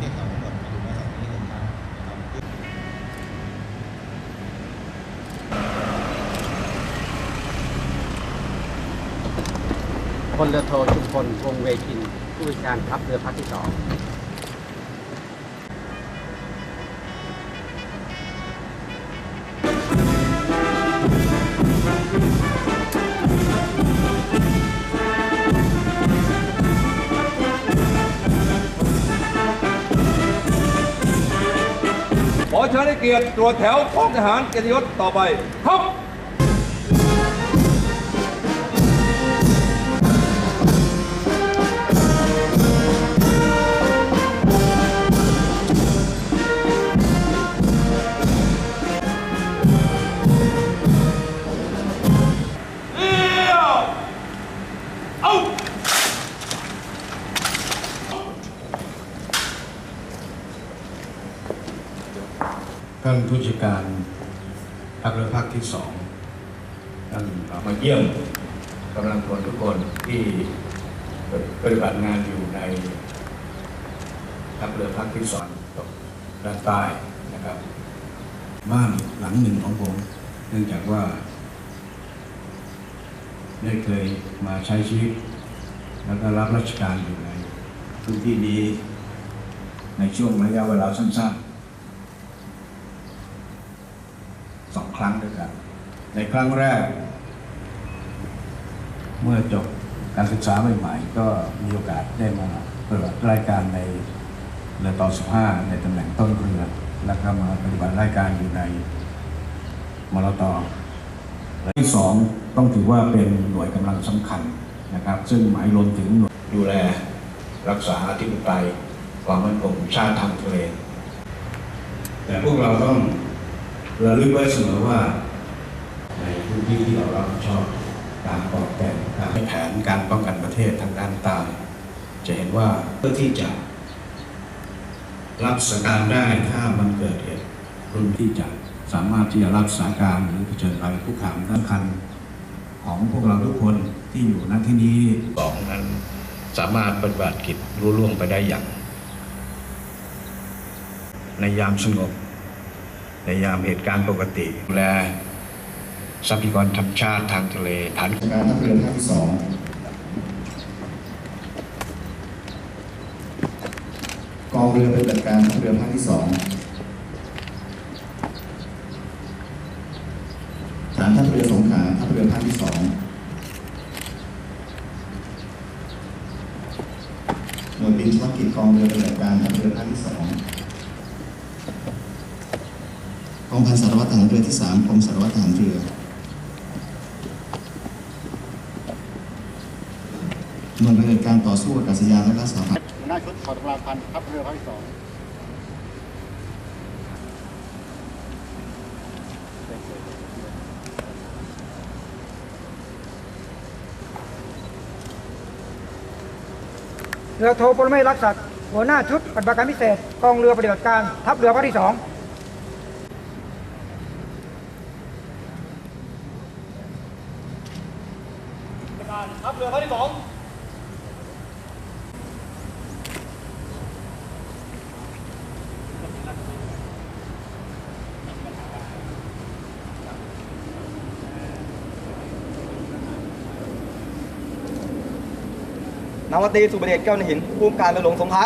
เก็บเราทั้งหมดมาอยู่ในสถานีหนึ่งครั้งนะครับพลเรือโทชุมพลวงเวชิน ผู้บัญชาการทัพเรือภาคที่สอง เชิญให้เกียรติตัวแถวของทหารเกียรติยศต่อไปครับ ท่านผู้จัดการทัพเรือภาคที่สองท่านมาเยี่ยมกำลังพลทุกคนที่ปฏิบัติงานอยู่ในทัพเรือภาคที่สองด้านใต้นะครับ บ้านหลังหนึ่งของผม เนื่องจากว่า ได้เคยมาใช้ชีวิต แล้วก็รับราชการอยู่ในพื้นที่นี้ในช่วงระยะเวลาสั้นๆ สอง ครั้งด้วยกัน ในครั้งแรก เมื่อจบการศึกษาใหม่ๆก็มีโอกาสได้มาปฏิบัติรายการในเรือต่อ 15 ในตำแหน่งต้นเรือ แล้วก็มาปฏิบัติรายการอยู่ในมรตและที่สองต้องถือว่าเป็นหน่วยกำลังสำคัญนะครับ ซึ่งหมายรวมถึงหน่วยดูแลรักษาอธิปไตยความมั่นคงชาติทางทะเลแต่พวกเราต้อง เระลึกไว้เสมอว่า ในพื้นที่ที่เรารับผิดชอบการป้องกันการแผนการป้องกันประเทศทางด้านใต้จะเห็นว่าเพื่อที่จะรับสถานการณ์ได้ถ้ามันเกิดเหตุรุนที่จะสามารถที่จะรับสถานการณ์หรือเผชิญภัยคุกคามสำคัญของพวกเราทุกคนที่อยู่ณที่นี้สองนั้นสามารถปฏิบัติกิจรุ่ล่วงไปได้อย่าง ในยามสงบ ในยามเหตุการณ์ปกติดูแลทรัพยากรธรรมชาติทางทะเลฐานการทัพเรือภาคที่สองกองเรือปฏิบัติการทัพเรือภาคที่สองฐานทัพเรือสงขลาทัพเรือภาคที่สองหน่วยบินเฉพาะกิจกองเรือปฏิบัติการทัพเรือภาคที่ส องกองพันสารวัตรทหารเรือที่สามกรมสารวัตรทหารเรือ หน่วยปฏิบัติการต่อสู้อากาศยานและรักษาพันหัวหน้าชุดถอดกำลังพันทัพเรือภาคที่สองเรือโทปรเมศรักษัตริย์หัวหน้าชุดปฏิบัติการพิเศษกองเรือปฏิบัติการทัพเรือภาคที่สอง การทัพเรือภาคที่สองนาวตีสุบเดชแก้วในหินผู้การเรือหลวงสงขลา